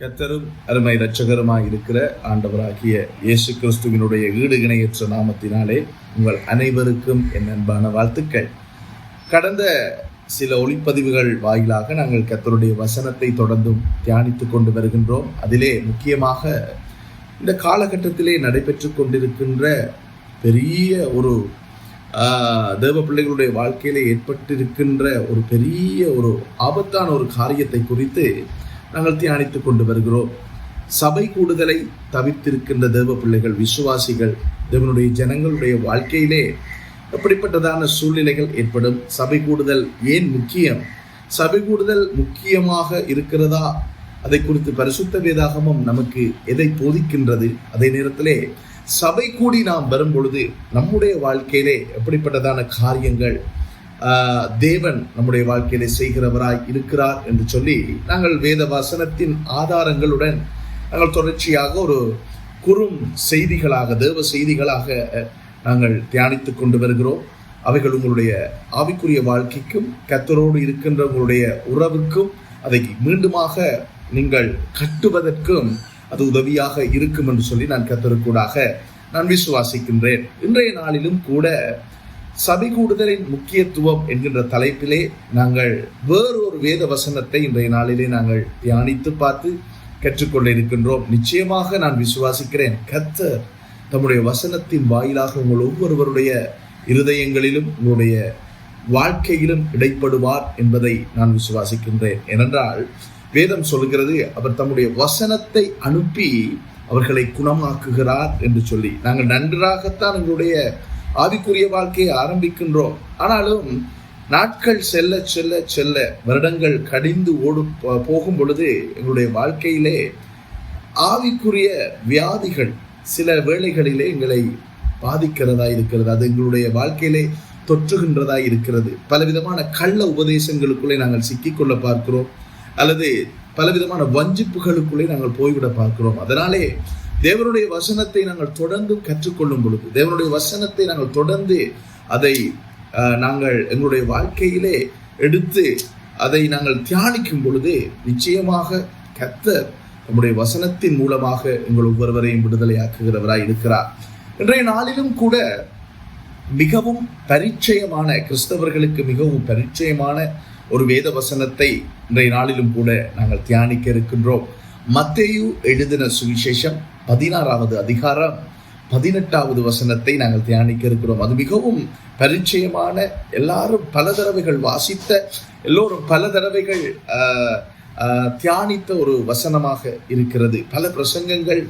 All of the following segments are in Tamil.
கத்தரும் அருமை இரட்சகருமாய் இருக்கிற ஆண்டவராகிய இயேசு கிறிஸ்துவினுடைய ஈடு இணையற்ற நாமத்தினாலே உங்கள் அனைவருக்கும் என் அன்பான வாழ்த்துக்கள். கடந்த சில ஒளிப்பதிவுகள் வாயிலாக நாங்கள் கத்தருடைய வசனத்தை தொடர்ந்தும் தியானித்து கொண்டு வருகின்றோம். அதிலே முக்கியமாக இந்த காலகட்டத்திலே நடைபெற்று கொண்டிருக்கின்ற பெரிய ஒரு தேவ பிள்ளைகளுடைய வாழ்க்கையிலே ஏற்பட்டிருக்கின்ற ஒரு பெரிய ஒரு ஆபத்தான ஒரு காரியத்தை குறித்து நாங்கள் தியானித்துக் கொண்டு வருகிறோம். சபை கூடுதலை தவிர்த்திருக்கின்ற தேவ பிள்ளைகள் விசுவாசிகள் தேவனுடைய ஜனங்களுடைய வாழ்க்கையிலே எப்படிப்பட்டதான சூழ்நிலைகள் ஏற்படும்? சபை கூடுதல் ஏன் முக்கியம்? சபை கூடுதல் முக்கியமாக இருக்கிறதா? அதை குறித்து பரிசுத்த வேதாகமம் நமக்கு எதை போதிக்கின்றது? அதே நேரத்திலே சபை கூடி நாம் வரும் பொழுது நம்முடைய வாழ்க்கையிலே எப்படிப்பட்டதான காரியங்கள் தேவன் நம்முடைய வாழ்க்கையிலே செய்கிறவராய் இருக்கிறார் என்று சொல்லி நாங்கள் வேத வசனத்தின் ஆதாரங்களுடன் நாங்கள் தொடர்ச்சியாக ஒரு குறும் செய்திகளாக தேவ செய்திகளாக நாங்கள் தியானித்து கொண்டு வருகிறோம். அவைகள் உங்களுடைய ஆவிக்குரிய வாழ்க்கைக்கும் கத்தரோடு இருக்கின்ற உங்களுடைய உறவுக்கும் அதை மீண்டுமாக நீங்கள் கட்டுவதற்கும் அது உதவியாக இருக்கும் என்று சொல்லி நான் கத்தருக்கூடாக நான் விசுவாசிக்கின்றேன். இன்றைய நாளிலும் கூட சபை கூடுதலின் முக்கியத்துவம் என்கின்ற தலைப்பிலே நாங்கள் வேறொரு வேத வசனத்தை இன்றைய நாளிலே நாங்கள் தியானித்து பார்த்து கற்றுக்கொள்ள இருக்கின்றோம். நிச்சயமாக நான் விசுவாசிக்கிறேன். கத்தர் தம்முடைய வசனத்தின் வாயிலாக உங்கள் ஒவ்வொருவருடைய இருதயங்களிலும் உங்களுடைய வாழ்க்கையிலும் இடைப்படுவார் என்பதை நான் விசுவாசிக்கின்றேன். ஏனென்றால் வேதம் சொல்கிறது அவர் தம்முடைய வசனத்தை அனுப்பி அவர்களை குணமாக்குகிறார் என்று சொல்லி. நாங்கள் நன்றாகத்தான் எங்களுடைய ஆவிக்குரிய வாழ்க்கையை ஆரம்பிக்கின்றோம். ஆனாலும் நாட்கள் செல்ல செல்ல செல்ல வருடங்கள் கடிந்து ஓடு போகும் பொழுது எங்களுடைய வாழ்க்கையிலே ஆவிக்குரிய வியாதிகள் சில வேளைகளிலே எங்களை பாதிக்கிறதா இருக்கிறது. அது எங்களுடைய வாழ்க்கையிலே தொற்றுகின்றதா இருக்கிறது. பலவிதமான கள்ள உபதேசங்களுக்குள்ளே நாங்கள் சிக்கிக்கொள்ள பார்க்கிறோம். அல்லது பலவிதமான வஞ்சிப்புகளுக்குள்ளே நாங்கள் போய்விட பார்க்கிறோம். அதனாலே தேவனுடைய வசனத்தை நாங்கள் தொடர்ந்து கற்றுக்கொள்ளும் பொழுது தேவனுடைய வசனத்தை நாங்கள் தொடர்ந்து அதை நாங்கள் எங்களுடைய வாழ்க்கையிலே எடுத்து அதை நாங்கள் தியானிக்கும் பொழுது நிச்சயமாக கத்தர் நம்முடைய வசனத்தின் மூலமாக எங்கள் ஒவ்வொருவரையும் விடுதலையாக்குகிறவராய் இருக்கிறார். இன்றைய நாளிலும் கூட மிகவும் பரிச்சயமான கிறிஸ்தவர்களுக்கு மிகவும் பரிச்சயமான ஒரு வேத வசனத்தை இன்றைய நாளிலும் கூட நாங்கள் தியானிக்க இருக்கின்றோம். மத்தேயு எழுதின சுவிசேஷம் பதினாறாவது அதிகாரம் பதினெட்டாவது வசனத்தை நாங்கள் தியானிக்க இருக்கிறோம். அது மிகவும் பரிச்சயமான எல்லாரும் பல தடவைகள் வாசித்த எல்லோரும் பல தடவைகள் தியானித்த ஒரு வசனமாக இருக்கிறது. பல பிரசங்கங்கள்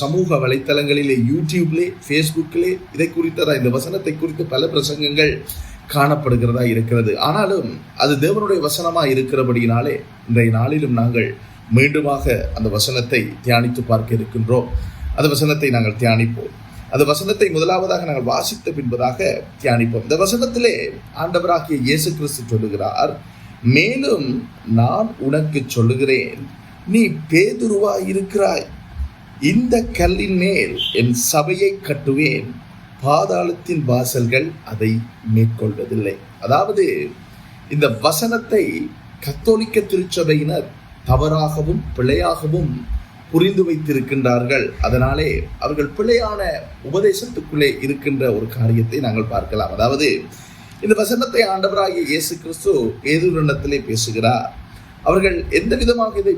சமூக வலைத்தளங்களிலே யூடியூப்லே ஃபேஸ்புக்கிலே இதை குறித்ததா இந்த வசனத்தை குறித்து பல பிரசங்கங்கள் காணப்படுகிறதா இருக்கிறது. ஆனாலும் அது தேவனுடைய வசனமாக இருக்கிறபடியினாலே இன்றைய நாளிலும் நாங்கள் மீண்டுமாக அந்த வசனத்தை தியானித்து பார்க்க இருக்கின்றோம். அந்த வசனத்தை நாங்கள் தியானிப்போம். அந்த வசனத்தை முதலாவதாக நாங்கள் வாசித்த பின்பதாக தியானிப்போம். இந்த வசனத்திலே ஆண்டவராகிய இயேசு கிறிஸ்து சொல்லுகிறார் மேலும் நான் உனக்கு சொல்லுகிறேன் நீ பேதுருவாய் இருக்கிறாய். இந்த கல்லின் மேல் என் சபையை கட்டுவேன். பாதாளத்தின் வாசல்கள் அதை மேற்கொள்வதில்லை. அதாவது இந்த வசனத்தை கத்தோலிக்க திருச்சபையினர் தவறாகவும் பிழையாகவும் புரிந்து வைத்திருக்கின்றார்கள். அதனாலே அவர்கள் பிழையான உபதேசத்துக்குள்ளே இருக்கின்ற ஒரு காரியத்தை நாங்கள் பார்க்கலாம். அதாவது இந்த வசனத்தை ஆண்டவராகிய இயேசு கிறிஸ்து பேதுருண்டத்திலே பேசுகிறார்? அவர்கள் எந்த விதமாக இதை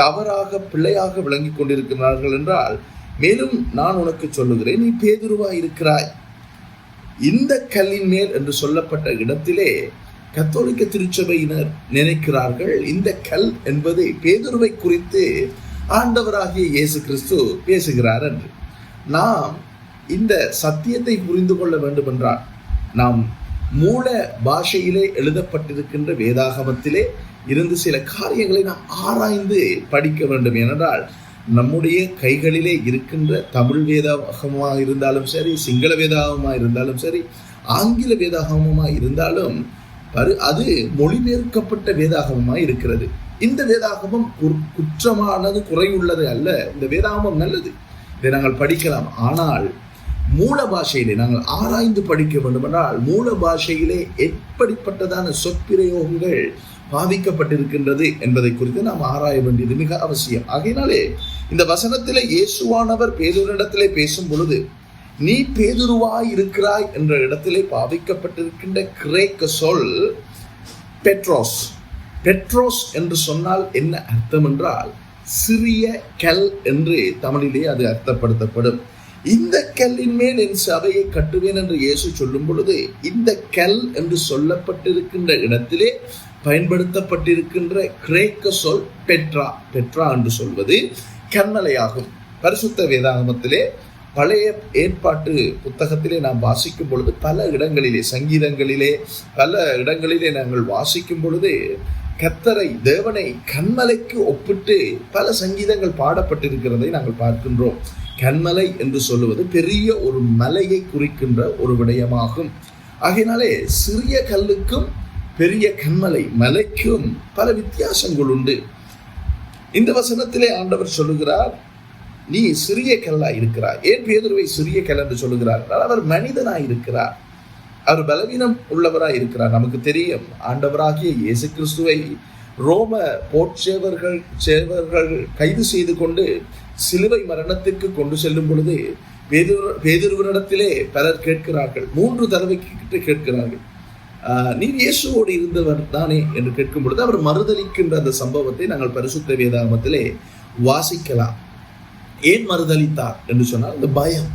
தவறாக பிள்ளையாக விளங்கிக் கொண்டிருக்கிறார்கள் என்றால் மேலும் நான் உனக்கு சொல்லுகிறேன் நீ பேதுருவாய் இருக்கிறாய். இந்த கல்லின் மேல் என்று சொல்லப்பட்ட இடத்திலே கத்தோலிக்க திருச்சபையினர் நினைக்கிறார்கள் இந்த கல் என்பது பேதுருவை குறித்து ஆண்டவராகிய இயேசு கிறிஸ்து பேசுகிறார் என்று. நாம் இந்த சத்தியத்தை புரிந்து கொள்ள வேண்டும் என்றால் நாம் மூல பாஷையிலே எழுதப்பட்டிருக்கின்ற வேதாகமத்திலே இருந்து சில காரியங்களை நாம் ஆராய்ந்து படிக்க வேண்டும். ஏனென்றால் நம்முடைய கைகளிலே இருக்கின்ற தமிழ் வேதாகமாக இருந்தாலும் சரி சிங்கள வேதாகமாக இருந்தாலும் சரி ஆங்கில வேதாகமமாக இருந்தாலும் பரு- அது மொழிபெயர்க்கப்பட்ட வேதாகமமாக இருக்கிறது. இந்த வேதாகமம் குற்- குற்றமானது குறைவுள்ளது அல்ல. இந்த வேதாகமம் நல்லது. இதை நாங்கள் படிக்கலாம். ஆனால் மூல பாஷையிலே நாங்கள் ஆராய்ந்து படிக்க வேண்டுமென்றால் மூல பாஷையிலே எப்படிப்பட்டதான சொற்பிரயோகங்கள் பாவிக்கப்பட்டிருக்கின்றது என்பதை குறித்து நாம் ஆராய வேண்டியது மிக அவசியம். ஆகையினாலே இந்த வசனத்திலே இயேசுவானவர் பேதுருவிடத்திலே பேசும் பொழுது நீ பேதுருவாய் இருக்கிறாய் என்ற இடத்திலே பாவிக்கப்பட்டிருக்கின்ற கிரேக்க சொல் பெட்ரோஸ். பெட்ரோஸ் என்று சொன்னால் என்ன அர்த்தம் என்றால் சிறிய கல் என்று தமிழிலே அது அர்த்தப்படுத்தப்படும். இந்த கல்லின் மேல் என் சபையை கட்டுவேன் என்று இயேசு சொல்லும் பொழுது இந்த கல் என்று சொல்லப்பட்டிருக்கின்ற இடத்திலே பயன்படுத்தப்பட்டிருக்கின்ற கிரேக்க சொல் பெட்ரா. பெட்ரா என்று சொல்வது கண்மலையாகும் பரிசுத்த வேதாகமத்திலே பழைய ஏற்பாட்டு புத்தகத்திலே நாம் வாசிக்கும் பொழுது பல இடங்களிலே சங்கீதங்களிலே பல இடங்களிலே நாங்கள் வாசிக்கும் பொழுது கத்தரை தேவனை கண்மலைக்கு ஒப்பிட்டு பல சங்கீதங்கள் பாடப்பட்டிருக்கிறதை நாங்கள் பார்க்கின்றோம். கண்மலை என்று சொல்லுவது பெரிய ஒரு மலையை குறிக்கின்ற ஒரு விடயமாகும். ஆகையினாலே சிறிய கல்லுக்கும் பெரிய கண்மலை மலைக்கும் பல வித்தியாசங்கள் உண்டு. இந்த வசனத்திலே ஆண்டவர் சொல்லுகிறார் நீ சிறிய கல்லா இருக்கிறார் ஏன் பேதுருவை சிறிய கல் என்று சொல்லுகிறார்? அவர் மனிதனாய் இருக்கிறார். அவர் பலவீனம் உள்ளவராய் இருக்கிறார். நமக்கு தெரியும் ஆண்டவராகிய இயேசு கிறிஸ்துவை ரோம போட்சேவர்கள் சேவர்கள் கைது செய்து கொண்டு சிலுவை மரணத்திற்கு கொண்டு செல்லும் பொழுது பேதுரு பேதுருவனிடத்திலே பலர் கேட்கிறார்கள். மூன்று தடவை கிட்ட கேட்கிறார்கள் நீ இயேசுவோடு இருந்தவர் தானே? என்று கேட்கும் பொழுது அவர் மறுதளிக்கின்ற அந்த சம்பவத்தை நாங்கள் பரிசுத்த வேதாகமத்திலே வாசிக்கலாம். ஏன் மறுதளித்தார் என்று சொன்னால் இந்த பயம்.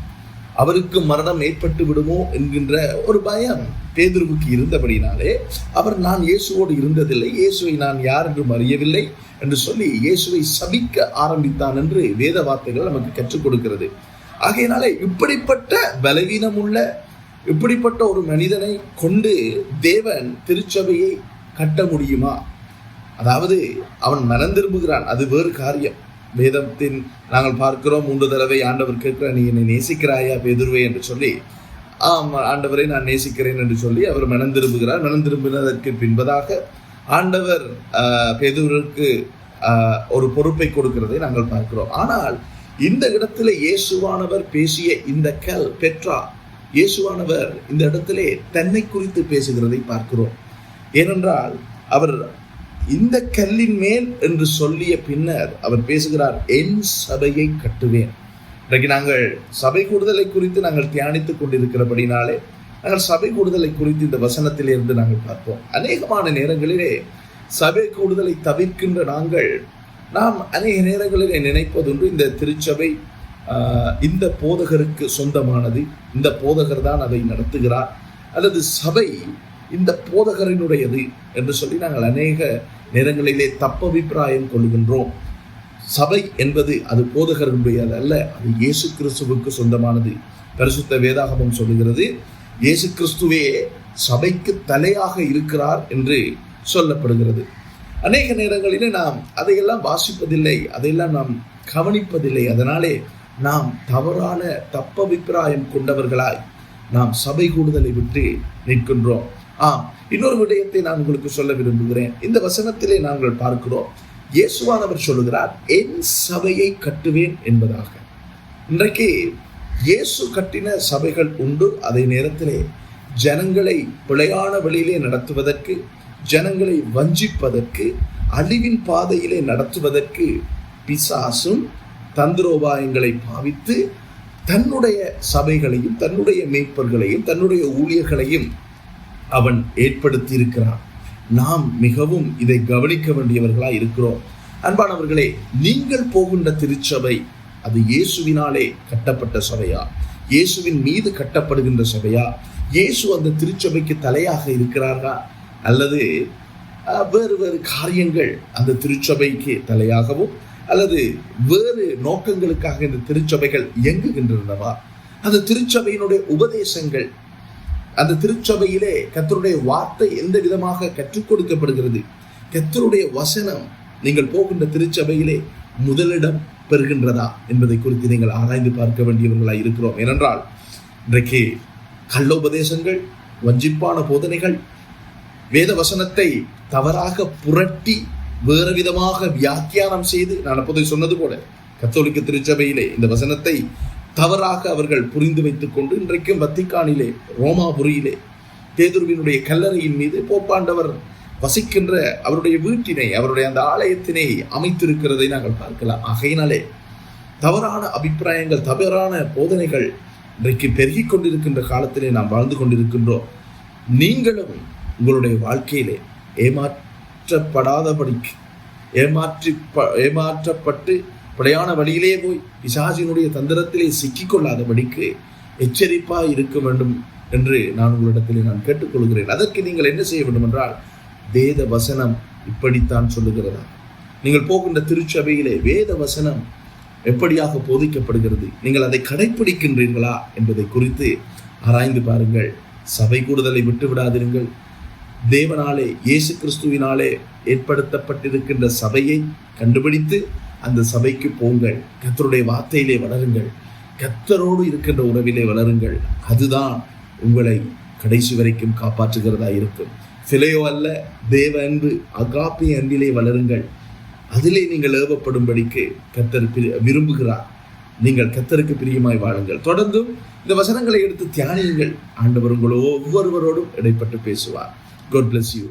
அவருக்கு மரணம் ஏற்பட்டு விடுமோ என்கின்ற ஒரு பயம். பேதுருவுக்கு இருந்தபடினாலே அவர் நான் இயேசுவோடு இருந்ததில்லை. இயேசுவை நான் யார் என்றும் அறியவில்லை என்று சொல்லி இயேசுவை சபிக்க ஆரம்பித்தான் என்று வேத வார்த்தைகள் நமக்கு கற்றுக் கொடுக்கிறது. ஆகையினாலே இப்படிப்பட்ட பலவீனம் உள்ள இப்படிப்பட்ட ஒரு மனிதனை கொண்டு தேவன் திருச்சபையை கட்ட முடியுமா? அதாவது அவன் மனம் திரும்புகிறான். அது வேறு காரியம். வேதத்தின் நாங்கள் பார்க்கிறோம் மூன்று தடவை ஆண்டவர் கேட்கிற நீ என்னை நேசிக்கிறாயா? பேதுருவே என்று சொல்லி ஆம் ஆண்டவரை நான் நேசிக்கிறேன் என்று சொல்லி அவர் மனம் திரும்புகிறார். மனம் திரும்பினதற்கு பின்பதாக ஆண்டவர் பேதுருக்கு ஒரு பொறுப்பை கொடுக்கிறதை நாங்கள் பார்க்கிறோம். ஆனால் இந்த இடத்துல இயேசுவானவர் பேசிய இந்த கல் பெற்றா இயேசுவானவர் இந்த இடத்திலே தன்னை குறித்து பேசுகிறதை பார்க்கிறோம். ஏனென்றால் அவர் இந்த கல்லின் மேல் என்று சொல்லிய பின்னர் அவர் பேசுகிறார் என் சபையை கட்டுவேன். இன்றைக்கு நாங்கள் சபை கூடுதலை குறித்து நாங்கள் தியானித்துக் கொண்டிருக்கிறபடினாலே நாங்கள் சபை கூடுதலை குறித்து இந்த வசனத்திலிருந்து நாங்கள் பார்ப்போம். அநேகமான நேரங்களிலே சபை கூடுதலை தவிர்க்கின்ற நாங்கள் நாம் அநேக நேரங்களிலே நினைப்பதுண்டு இந்த திருச்சபை இந்த போதகருக்கு சொந்தமானது இந்த போதகர் தான் அதை நடத்துகிறார். அல்லது சபை இந்த போதகரினுடையது என்று சொல்லி நாங்கள் அநேக நேரங்களிலே தப்பபிப்பிராயம் கொள்கின்றோம் சபை என்பது அது போதகர்களுடையது அல்ல அது இயேசு கிறிஸ்துவுக்கு சொந்தமானது. பரிசுத்த வேதாகமம் சொல்லுகிறது இயேசு கிறிஸ்துவே சபைக்கு தலையாக இருக்கிறார் என்று சொல்லப்படுகிறது. அநேக நேரங்களிலே நாம் அதையெல்லாம் வாசிப்பதில்லை அதையெல்லாம் நாம் கவனிப்பதில்லை. அதனாலே நாம் தவறான தப்பபிப்பிராயம் கொண்டவர்களாய் நாம் சபை கூடுதலை விட்டு நிற்கின்றோம். ஆம் இன்னொரு விடயத்தை நான் உங்களுக்கு சொல்ல விரும்புகிறேன். இந்த வசனத்திலே நாங்கள் பார்க்கிறோம் இயேசுவானவர் சொல்லுகிறார் என் சபையை கட்டுவேன் என்பதாக. இன்றைக்கு இயேசு கட்டின சபைகள் உண்டு. அதே நேரத்திலே ஜனங்களை பிழையான வழியிலே நடத்துவதற்கு ஜனங்களை வஞ்சிப்பதற்கு அழிவின் பாதையிலே நடத்துவதற்கு பிசாசும் தந்திரோபாயங்களை பாவித்து தன்னுடைய சபைகளையும் தன்னுடைய மேய்ப்பர்களையும் தன்னுடைய ஊழியர்களையும் அவன் ஏற்படுத்தி இருக்கிறான் நாம் மிகவும் இதை கவனிக்க வேண்டியவர்களாக இருக்கிறோம். அன்பானவர்களே நீங்கள் போகின்ற திருச்சபை அது இயேசுவினாலே கட்டப்பட்ட சபையா? இயேசுவின் மீது கட்டப்படுகின்ற சபையா? இயேசு அந்த திருச்சபைக்கு தலையாக இருக்கிறார்களா? அல்லது வேறு வேறு காரியங்கள் அந்த திருச்சபைக்கு தலையாகவும் அல்லது வேறு நோக்கங்களுக்காக இந்த திருச்சபைகள் இயங்குகின்றனவா? அந்த திருச்சபையினுடைய உபதேசங்கள் அந்த திருச்சபையிலே கத்தருடைய வார்த்தை எந்த விதமாக கற்றுக் கொடுக்கப்படுகிறது? கத்தருடைய வசனம் நீங்கள் போகின்ற திருச்சபையிலே முதலிடம் பெறுகின்றதா என்பதை குறித்து நீங்கள் ஆராய்ந்து பார்க்க வேண்டியவர்களாக இருக்கிறோம். ஏனென்றால் இன்றைக்கு கள்ளோபதேசங்கள் வஞ்சிப்பான போதனைகள் வேத வசனத்தை தவறாக புரட்டி வேறு விதமாக வியாக்கியானம் செய்து நான் அப்போதை சொன்னது போல கத்தோலிக்க திருச்சபையிலே இந்த வசனத்தை தவறாக அவர்கள் புரிந்து வைத்துக் கொண்டு இன்றைக்கும் வத்திக்கானிலே ரோமாபுரியிலே பேதுருவினுடைய கல்லறையின் மீது போப்பாண்டவர் வசிக்கின்ற அவருடைய வீட்டினை அவருடைய அந்த ஆலயத்தினை அமைத்திருக்கிறதை நாங்கள் பார்க்கலாம். ஆகையினாலே தவறான அபிப்பிராயங்கள் தவறான போதனைகள் இன்றைக்கு பெருகி கொண்டிருக்கின்ற காலத்திலே நாம் வாழ்ந்து கொண்டிருக்கின்றோம். நீங்களும் உங்களுடைய வாழ்க்கையிலே ஏமாற்றப்படாதபடிக்கு ஏமாற்றி ப- ஏமாற்றப்பட்டு பிழையான வழியிலே போய் பிசாசினுடைய தந்திரத்திலே சிக்கிக்கொள்ளாதபடிக்கு எச்சரிப்பாக இருக்க வேண்டும் என்று நான் உங்களிடத்திலே நான் கேட்டுக்கொள்கிறேன். அதற்கு நீங்கள் என்ன செய்ய வேண்டும் என்றால் வேத வசனம் இப்படித்தான் சொல்லுகிறதா. நீங்கள் போகின்ற திருச்சபையிலே வேத வசனம் எப்படியாக போதிக்கப்படுகிறது? நீங்கள் அதை கடைப்பிடிக்கின்றீர்களா என்பதை குறித்து ஆராய்ந்து பாருங்கள். சபை கூடுதலை விட்டு விடாதிருங்கள். தேவனாலே இயேசு கிறிஸ்துவினாலே ஏற்படுத்தப்பட்டிருக்கின்ற சபையை கண்டுபிடித்து அந்த சபைக்கு போங்கள். கத்தருடைய வார்த்தையிலே வளருங்கள். கத்தரோடு இருக்கின்ற உறவிலே வளருங்கள். அதுதான் உங்களை கடைசி வரைக்கும் காப்பாற்றுகிறதா இருக்கும். சிலையோ அல்ல தேவ அன்பு அகாப்பி அன்பிலே வளருங்கள். அதிலே நீங்கள் ஏவப்படும்படிக்கு கத்தர் விரும்புகிறார். நீங்கள் கத்தருக்கு பிரியமாய் வாழுங்கள். தொடர்ந்தும் இந்த வசனங்களை எடுத்து தியானியுங்கள். ஆண்டவர் உங்களோ ஒவ்வொருவரோடும் இடைப்பட்டு பேசுவார். Good bless you